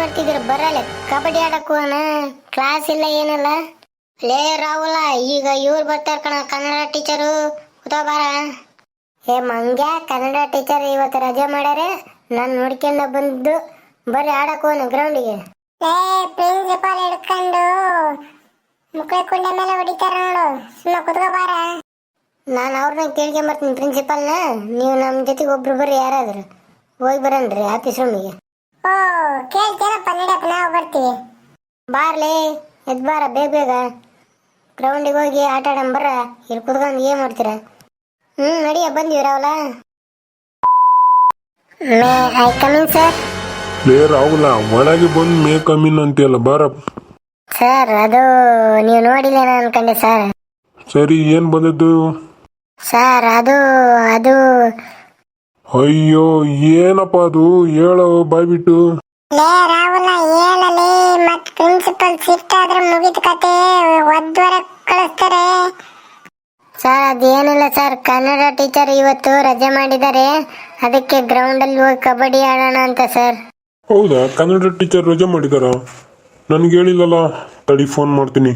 ಮಾಡ್ತಿದ್ದೀರ? ಬರಲ್ಲ ಕಬಡ್ಡಿ ಆಡಕ್ ಹೋಗೋಣ ಕ್ಲಾಸ್ ಇಲ್ಲ ಏನಲ್ಲ. ಲೇ ರಾಹುಲ ಈಗ ಇವ್ರು ಬರ್ತಾರ ಕಣ ಕನ್ನಡ ಟೀಚರು ಬಾರ. ಏ ಮಂಗ್ಯ ಕನ್ನಡ ಟೀಚರ್ ಇವತ್ತು ರಜೆ ಮಾಡ್ಯಾರ. ನಾನು ನೋಡ್ಕೊಂಡ ಬಂದು ಬರ್ರಿ ಆಡಕ್ ಹೋಗೋಣ ಗ್ರೌಂಡಿಗೆ ಲೇ ಪ್ರಿನ್ಸಿಪಾಲ್ ಹಿಡ್ಕೊಂಡು ಮುಕ್ಳ ಕುಂಡೆ ಮೇಲೆ ಹೊಡಿತಾರ ನೋಡು. ಸುಮ್ಮನೆ ಕುತ್ಕೋಬಾರ ನಾನು ಅವ್ರನ್ನ ಕೇಳ್ಕೊಂಬರ್ತೀನಿ ಪ್ರಿನ್ಸಿಪಾಲ್ನ ನೀವು ನಮ್ಮ ಜೊತೆಗೆ ಒಬ್ರು ಬರ್ರಿ ಯಾರಾದ್ರು. ಹೋಗಿ ಬರನ್ರಿ ಆಫೀಸ್ ರೂಮಿಗೆ ಓ ಕೇಳ್ತೇನಪ್ಪ ನಡಿಯಪ್ಪ ನಾವು ಬರ್ತೀವಿ. ಬಾರ್ಲಿ ಎದ್ ಬಾರ ಬೇಗ ಬೇಗ. ಗ್ರೌಂಡಿಗೆ ಹೋಗಿ ಆಟ ಆಡೋಣ ಬರ್ರ ಇಲ್ಲಿ ಕುತ್ಕೊಂಡು ಏನ್ ಮಾಡ್ತೀರ? ಹ್ಞೂ ನಡಿಯ ಬಂದಿವಿ ರಾವಲ ಮೇ ಐ ಕಮಿಂಗ್ ಸರ್ ಲೇ ರಾಹುಲ ಒಳಗೆ ಬಂದು ಮೇ ಕಮ್ಮಿನ್ ಅಂತೀಯಲ್ಲ ಬಾರ. ಸರ್ ಅದು ನೀವು ನೋಡಿಲ್ಲ ಅನ್ಕೊಂಡೆ ಸರ್ ಸರಿ ಏನ್ ಬಂದದ್ದು? ಸರ್ ಅದು ಅದು ಅಯ್ಯೋ ಏನಪ್ಪ ಅದು? ಹೇಳೋ ಬಾಯ್ಬಿಟ್ಟು. ಲೇ ರಾಹುಲ ಹೇಳಲಿ ಮತ್ ಪ್ರಿನ್ಸಿಪಲ್ ಸಿಟ್ ಆದ್ರೆ ಮುಗಿದ ಕತೆ. ಒದ್ವರ ಕಳಿಸ್ತಾರೆ. ಸರ್ ಅದೇನಿಲ್ಲ ಸರ್. ಕನ್ನಡ ಟೀಚರ್ ಇವತ್ತು ರಜೆ ಮಾಡಿದ್ದಾರೆ. ಅದಕ್ಕೆ ಗ್ರೌಂಡಲ್ಲಿ ಹೋಗಿ ಕಬಡ್ಡಿ ಆಡೋಣ ಅಂತ ಸರ್. ಹೌದಾ? ಕನ್ನಡ ಟೀಚರ್ ರಜೆ ಮಾಡಿದಾರ? ನನಗೆ ಹೇಳಿಲ್ಲಲ್ಲ. ತಡಿ ಫೋನ್ ಮಾಡ್ತೀನಿ.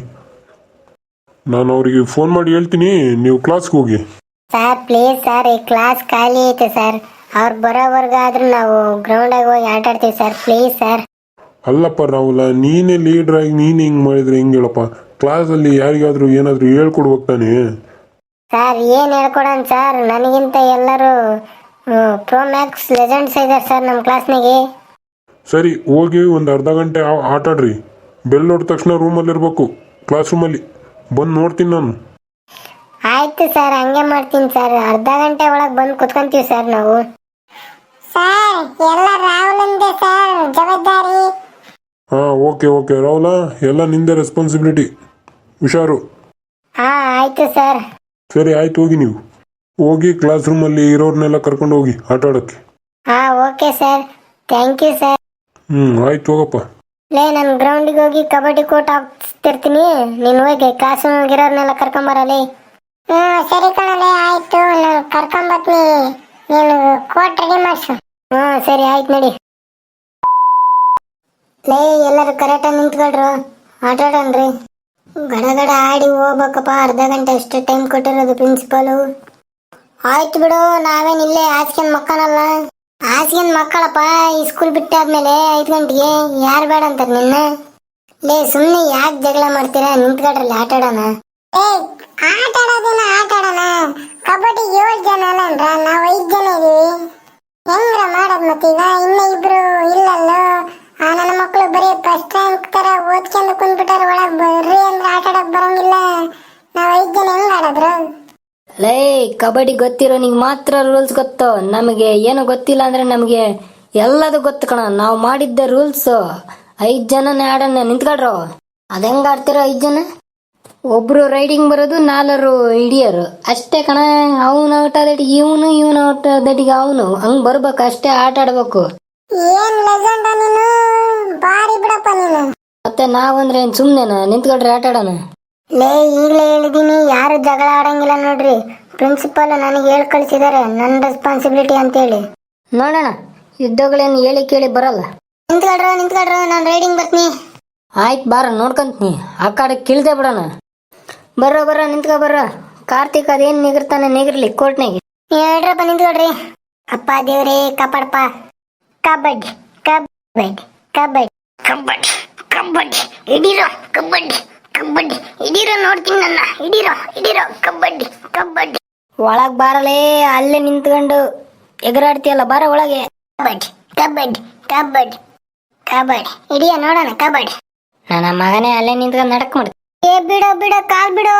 ನಾನು ಅವರಿಗೆ ಫೋನ್ ಮಾಡಿ ಹೇಳ್ತೀನಿ. ನೀವು ಕ್ಲಾಸ್ಗೆ ಹೋಗಿ. ಸರ್ ಪ್ಲೀಸ್ ಸರ್ ಈ ಕ್ಲಾಸ್ ಖಾಲಿ ಐತೆ ಸರ್ ಅವ್ರು ಬರೋವರೆಗೂ ಆದ್ರೂ ನಾವು ಗ್ರೌಂಡಾಗ ಹೋಗಿ ಆಟ ಆಡ್ತೀವಿ ಸರ್ ಪ್ಲೀಸ್ ಸರ್ ಅಲ್ಲಪ್ಪ ರಾಹುಲ ನೀನೇ ಲೀಡರ್ ಆಗಿ ನೀನು ಹಿಂಗೆ ಮಾಡಿದ್ರೆ ಹೆಂಗೆ ಹೇಳಪ್ಪ? ಕ್ಲಾಸಲ್ಲಿ ಯಾರಿಗಾದ್ರೂ ಏನಾದರೂ ಹೇಳ್ಕೊಡ್ಬೇಕು ತಾನೇ? ಸರ್ ಏನು ಹೇಳ್ಕೊಡನ್ ಸರ್ ನನಗಿಂತ ಎಲ್ಲರೂ ಪ್ರೋ ಮ್ಯಾಕ್ಸ್ ಲೆಜೆಂಡ್ಸ್ ಇದ್ದಾರೆ ಸರ್ ನಮ್ಮ ಕ್ಲಾಸ್ನಾಗೆ ಸರಿ ಹೋಗಿ ಒಂದು ಅರ್ಧ ಗಂಟೆ ಆಟಾಡ್ರಿ. ಬೆಲ್ ನೋಡಿದ ತಕ್ಷಣ ರೂಮಲ್ಲಿ ಇರಬೇಕು ಕ್ಲಾಸ್ ರೂಮಲ್ಲಿ ಬಂದು ನೋಡ್ತೀನಿ ನಾನು. ಆಯ್ತು ಸರ್ ಹಂಗೆ ಮಾಡ್ತೀನಿ ಸರ್. ಅರ್ಧ ಗಂಟೆ ಒಳಗೆ ಬಂದು ಕುತ್ಕೊಂತೀವಿ ಸರ್ ನಾವು. ಸರ್ ಎಲ್ಲ ರಾಹುಲಂದೆ ಸರ್ ಜವಾಬ್ದಾರಿ. ಹಾಂ ಓಕೆ ಓಕೆ. ರಾಹುಲ ಎಲ್ಲ ನಿಂದೆ ರೆಸ್ಪಾನ್ಸಿಬಿಲಿಟಿ ಹುಷಾರು. ಹಾಂ ಆಯ್ತು ಸರ್. ಸರಿ ಆಯ್ತು ಹೋಗಿ ನೀವು. ಹೋಗಿ ಕ್ಲಾಸ್ ರೂಮಲ್ಲಿ ಇರೋರ್ನೆಲ್ಲ ಕರ್ಕೊಂಡು ಹೋಗಿ ಆಟ ಆಡೋಕ್ಕೆ. ಹಾ okay sir. Thank you sir. ಹ್ಞೂ ಆಯ್ತು ಹೋಗಪ್ಪ. ಲೇ ನಾನು ಗ್ರೌಂಡಿಗೆ ಹೋಗಿ ಕಬಡ್ಡಿ ಕೋಟ್ ಹಾಕ್ತಿರ್ತೀನಿ. ನೀನು ಹೋಗಿ ಕ್ಲಾಸ್ ಕರ್ಕೊಂಡ್ ಕರ್ಕೊಂಬರಲಿ ಹ್ಮ್, ಸರಿ ಕಣಲೆ, ಆಯ್ತು. ನಾನು ಕರ್ಕೊಂಬತ್ನಿ ನೀನು ಕೋಟ್ ರೆಡಿ ಮಾಡ್ಸು. ಹ್ಞೂ ಸರಿ, ಆಯ್ತು ನಡಿ. ಲೇ, ಎಲ್ಲರೂ ಕರೆಕ್ಟಾಗಿ ನಿಂತ್ಕೊಳ್ರು. ಆಟಾಡನ್ರಿ ಗಡ ಗಡ ಆಡಿ ಹೋಗ್ಬೇಕಪ್ಪ. ಅರ್ಧ ಗಂಟೆ ಅಷ್ಟೇ ಟೈಮ್ ಕೊಟ್ಟಿರೋದು ಪ್ರಿನ್ಸಿಪಾಲು ಆಯ್ತು ಬಿಡು, ನಾವೇನು ಇಲ್ಲೇ ಹಾಸ್ಕೊಂಡ್ ಮಕ್ಕಳಲ್ಲ. ಹಾಸ್ಕೊಂಡ್ ಮಕ್ಕಳಪ್ಪ, ಈ ಸ್ಕೂಲ್ ಬಿಟ್ಟಾದ್ಮೇಲೆ ಐದು ಗಂಟೆಗೆ. ಯಾರು ಬೇಡ ಅಂತಾರೆ ನಿನ್ನ. ಲೇ ಸುಮ್ಮನೆ ಯಾಕೆ ಜಗಳ ಮಾಡ್ತೀರಾ? ನಿಂತ್ಕೊಳ್ರಲ್ಲಿ ಆಟ ಆಡೋಣ ಏ ಆಟ ಆಡೋದಿನ ಆಟ ಆಡೋಣ ಕಬಡ್ಡಿ ಏಳು ಜನ ಅಲ್ಲನ್ರ ನಾವು ಐದು ಜನ ಇದೀವಿ. ಹೆಂಗ್ರ ಮಾಡೋದ್ ಮತ್ತೀಗ? ಇನ್ನ ಇಬ್ರು ಇಲ್ಲಲ್ಲ. ಆ, ನನ್ನ ಮಕ್ಕಳು ಬರೀ ಫಸ್ಟ್ ರ್ಯಾಂಕ್ ತರ ಓದ್ಕೊಂಡು ಕುಂದ್ಬಿಟ್ಟಾರ, ಒಳಗ್ ಬರ್ರಿ ಅಂದ್ರೆ ಆಟ ಆಡಕ್ ಬರಂಗಿಲ್ಲ. ನಾವ್ ಐದ್ ಜನ ಹೆಂಗ್ ಆಡೋದ್ರ ಲೇ, ಕಬಡ್ಡಿ ಗೊತ್ತಿರೋನಿಗೆ ಮಾತ್ರ ರೂಲ್ಸ್ ಗೊತ್ತು. ನಮಗೆ ಏನು ಗೊತ್ತಿಲ್ಲ ಅಂದ್ರೆ ನಮಗೆ ಎಲ್ಲದು ಗೊತ್ತು ಕಣ. ನಾವು ಮಾಡಿದ್ದ ರೂಲ್ಸ್ ಐದ್ ಜನನೇ ಆಡೋಣ ನಿಂತ್ಕೊಳ್ರು. ಅದ್ ಹೆಂಗ್ ಆಡ್ತಿರೋ ಐದ್ ಜನ? ಒಬ್ರು ರೈಡಿಂಗ್ ಬರೋದು ನಾಲ್ವರು ಹಿಡಿಯರು. ಅಷ್ಟೇ ಕಣ ಅವನು ಔಟ್ ಆದಟಿಗೆ ಇವನು ಇವನ ಔಟ್ ಆದಟಿಗೆ ಅವನು. ಹಂಗ್ ಬರ್ಬೇಕು ಅಷ್ಟೇ ಆಟ ಆಡ್ಬೇಕು. ಏನ್ ಲೆಜೆಂಡ ನೀನು? ಬಾರಿ ಬಿಡಪ್ಪ ನೀನು. ಮತ್ತೆ ನಾವಂದ್ರೆ ಏನ್ ಸುಮ್ನೆನಾ? ನಿಂತ್ಕೊಳ್ರಿ ಆಟ ಆಡೋಣ? ಲೇ ಈಗಲೇ ಹೇಳಿದೀನಿ ಯಾರು ಜಗಳ ಆಡಂಗಿಲ್ಲ ನೋಡ್ರಿ. ಪ್ರಿನ್ಸಿಪಲ್ ನನಗೆ ಹೇಳಿ ಕಳಿಸಿದ್ದಾರೆ ನನ್ನ ರೆಸ್ಪಾನ್ಸಿಬಿಲಿಟಿ ಅಂತೇಳಿ. ನೋಡೋಣ ಯುದ್ಧಗಳೇನು ಹೇಳಿ ಕೇಳಿ ಬರಲ್ಲ. ನಿಂತ್ಕೊಳ್ರ ನಿಂತ್ಕೊಳ್ರ ನಾನು ರೈಡಿಂಗ್ ಬರ್ತೀನಿ. ಆಯ್ತು ಬಾರ ನೋಡ್ಕೊಂತೀನಿ. ಆ ಕಡೆ ಕಿಳ್ದೆ ಬಿಡೋಣ. ಬರ್ರ ಬರ್ರ ನಿಂತ್ಕೊ ಬರ್ರ. ಕಾರ್ತಿಕ್ ಅದೇನ್ ನಿಗಿರ್ತಾನೆ ನಿಗಿರ್ಲಿ ಕೋರ್ಟ್ನಾಗೆ. ಹೇಳ್ರಪ್ಪ ನಿಂತ್ಕೊಡ್ರಿ ಅಪ್ಪ ದೇವ್ರೇ ಕಾಪಾಡಪ್ಪ. ಕಬಡ್ಡಿ ಕಬಡ್ಡಿ ಕಬಡ್ಡಿ. ಕಬಡ್ಡಿ ಕಬಡ್ಡಿ ಹಿಡೀರೋ ಕಬಡ್ಡಿ ಕಬಡ್ಡಿ. ಹಿಡೀರೋ ನೋಡ್ತೀನಿ ನನ್ನ ಹಿಡೀರೋ ಹಿಡೀರೋ ಕಬಡ್ಡಿ ಕಬಡ್ಡಿ. ಒಳಗ್ ಬಾರಲೇ ಅಲ್ಲೇ ನಿಂತ್ಕೊಂಡು ಎಗರಾಡ್ತೀಯಲ್ಲ ಬಾರ ಒಳಗೆ. ಕಬಡ್ಡಿ ಕಬಡ್ಡಿ ಕಬಡ್ಡಿ ಕಬಡ್ಡಿ. ಹಿಡಿಯ ನೋಡೋಣ ಕಬಡ್ಡಿ. ನನ್ನ ಮಗನೇ ಅಲ್ಲೇ ನಿಂತ್ಕೊಂಡು ನಡಕ್ ಮಾಡ್ತಿ ಏ ಬಿಡೋ ಬಿಡೋ ಕಾಲ್ ಬಿಡೋ.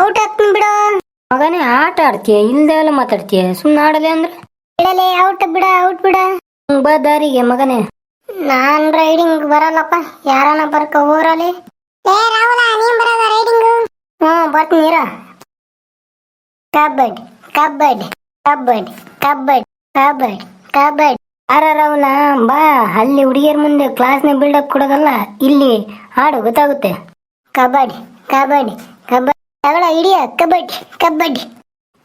ಔಟ್ ಹಾಕ್ತೀನಿ ಬಿಡೋ. ಮಗನೇ ಆಟ ಆಡ್ತೀಯ? ಇಲ್ದೆ ಎಲ್ಲ ಮಾತಾಡ್ತೀಯ? ಸುಮ್ನೆ ಆಡಲೆ ಅಂದ್ರೆ? ಬಿಡಲೇ ಔಟ್ ಬಿಡ ಔಟ್ ಬಿಡ. ಹ್ಮ್, ಬಾ ದಾರಿಗೆ ಮಗನೇ. ನಾನ್ ರೈಡಿಂಗ್ ಬರಲ್ಲಪ್ಪ. ಯಾರಾನ ಬರ್ಕ ಊರಲ್ಲಿ ಏ ರಾಹುಲ ನೀನ್ ಬರೋದ ರೈಡಿಂಗು ಹ್ಮ್ ಬರ್ತೀನಿ ಇರ. ಕಬಡ್ಡಿ ಕಬಡ್ಡಿ ಕಬಡ್ಡಿ ಕಬಡ್ಡಿ ಕಬಡ್ಡಿ ಕಬಡ್ಡಿ ಅರ ರಾಹುಲ ಬಾ. ಅಲ್ಲಿ ಹುಡುಗಿಯರ್ ಮುಂದೆ ಕ್ಲಾಸ್ನ ಬಿಲ್ಡಪ್ ಕೊಡೋದಲ್ಲ ಇಲ್ಲಿ. ಆಡು ಗೊತ್ತಾಗುತ್ತೆ. ಕಬಡ್ಡಿ ಕಬಡ್ಡಿ ಕಬಡ್ಡಿ. ಅವಳ ಹಿಡಿಯ ಕಬಡ್ಡಿ ಕಬಡ್ಡಿ.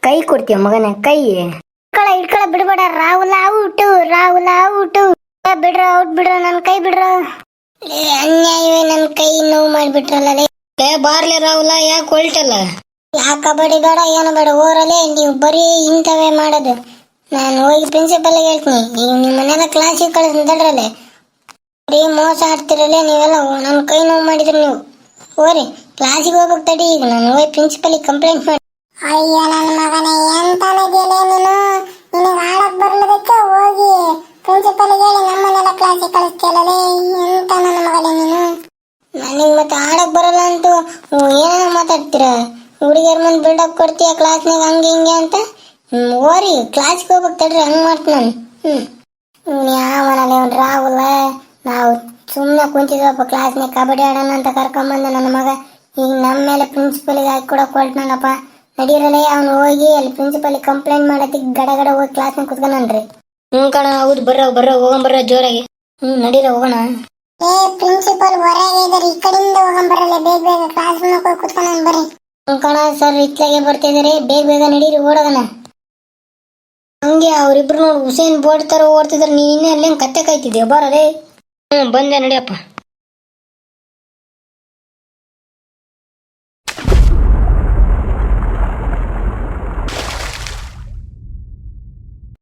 ಕೈ ಕೊಡ್ತೀಯ ಮಗನ ಕೈ. ಇಟ್ಕೊಳ ಇಟ್ಕೊಳ ಬಿಡ್ಬೇಡ. Rahul out Rahul out. ಬಿಡ್ರ out ಬಿಡ್ರ ನನ್ನ ಕೈ ಬಿಡ್ರ. ಏ, ಅನ್ಯಾಯವೇ ನನ್ನ ಕೈ ನೋವು ಮಾಡ್ಬಿಟ್ರಲ್ಲ. ಏ ಬಾರ್ಲೆ ರಾಹುಲ ಯಾಕೆ ಹೊಲ್ಟಲ್ಲ? ಯಾ ಕಬಡ್ಡಿ ಬೇಡ ಏನು ಬೇಡ. ಓರಲ್ಲೇ ನೀವು ಬರೀ ಇಂಥವೇ ಮಾಡೋದು. ನಾನು ಹೋಗಿ ಪ್ರಿನ್ಸಿಪಲ್ ಹೇಳ್ತೀನಿ. ನಿಮ್ಮ ಮನ್ಯಾಗ ಕ್ಲಾಸಿಗೆ ಕಳಿಸ್ತಾರಲ್ಲೇ ಬರೀ ಮೋಸ ಆಡ್ತಿರಲ್ಲೇ ನೀವೆಲ್ಲ. ನನ್ನ ಕೈ ನೋವು ಮಾಡಿದ್ರಿ ನೀವು. ಹೋರಿ ಕ್ಲಾಸಿಗೆ ಹೋಗ್ಬೇಕು ತಡಿ. ಈಗ ನಾನು ಹೋಗಿ ಪ್ರಿನ್ಸಿಪಲಿಗೆ ಕಂಪ್ಲೇಂಟ್ ಮಾಡಿ. ಅಯ್ಯ ನನ್ನ ಮಗನೇ ಎಂತಾನಿದೆಯಲ್ಲ ನೀನು? ನಿನಗೆ ಆಡಕ್ ಬರ್ಲದಕ್ಕೆ ಹೋಗಿ. ಪ್ರಿನ್ಸಿಪಲ್ ಹೇಳಿ ನಮ್ಮನ್ನೆಲ್ಲ ಕ್ಲಾಸಿಗೆ ಕಳಿಸ್ತೀಯಲ್ಲೇ ಎಂತ ನನ್ನ ಮಗನೇ ನೀನು? ನನಗೆ ಮತ್ತೆ ಆಡಕ್ ಬರಲ್ಲ ಅಂತೂ ಏನೇನೋ ಮಾತಾಡ್ತೀರ? ಹುಡುಗಿಯರ್ ಮುಂದೆ ಬಿಲ್ಡಪ್ ಕೊಡ್ತೀಯ ಕ್ಲಾಸ್ನಾಗ ಹಂಗೆ ಹಿಂಗೆ ಅಂತ? ಓರಿ ಕ್ಲಾಸ್ಗೆ ಹೋಗ್ಬೇಕು ತಡ್ರಿ ಹಂಗೆ ಮಾಡ್ತೀನಿ ನಾನು. ಹ್ಞೂ ಯಾವ ರಾಹುಲ? ನಾವು ಸುಮ್ಮನೆ ಕುಂತಿದ್ವಪ್ಪ ಕ್ಲಾಸ್ನಾಗ ಕಬಡ್ಡಿ ಆಡೋಣ ಅಂತ ಕರ್ಕೊಂಬಂದ ನನ್ನ ಮಗ. ಈಗ ನಮ್ಮ ಮೇಲೆ ಪ್ರಿನ್ಸಿಪಲ್ಗೆ ಹಾಕಿ ಕೊಡೋಕೆ ಹೊರಟ್ನಲ್ಲಪ್ಪ ನಡೀರಲ್ಲೇ ಅವ್ನು ಹೋಗಿ ಅಲ್ಲಿ ಪ್ರಿನ್ಸಿಪಲ್ ಕಂಪ್ಲೇಂಟ್ ಮಾಡತ್ತಿಗೆ ಗಡ ಗಡ ಹೋಗಿ ಕ್ಲಾಸ್ನಾಗ ಕುತ್ಕೊಂಡ್ರಿ ಹ್ಞೂ ಕಣ ಹೌದು ಬರ್ರ ಬರ್ರ ಹೋಗಂ ಬರ್ರ ಜೋರಾಗಿ. ಹ್ಮ್ ನಡೀರ ಹೋಗೋಣ. ಏ ಪ್ರಿನ್ಸಿಪಲ್ ಹೊರಗೆ ಇದ್ದಾರೆ ಈ ಕಡೆಯಿಂದ ಹೋಗಂಬರಲ್ಲ ಬೇಗ ಬೇಗ ಕ್ಲಾಸ್ ಹೋಗಿ ಕುತ್ಕೊಂಡು ಬರ್ರಿ. ಕಣ ಸರ್ ಇತ್ಲಾಗೆ ಬರ್ತಿದಾರೆ ಬೇಗ ಬೇಗ ನಡೀರಿ ಓಡೋಣ ಹಂಗೆ ಅವ್ರಿಬ್ರು ನೋಡಿ ಹುಸೇನ್ ಬೋರ್ಡ್ ತರ ಓಡ್ತಿದ್ರೆ ನೀನೇ ಅಲ್ಲೇ ಕತ್ತೆ ಕಾಯ್ತಿದ್ಯಾ ಬರಲೇ. ಹ್ಞೂ ಬಂದೆ ನಡಿಯಪ್ಪ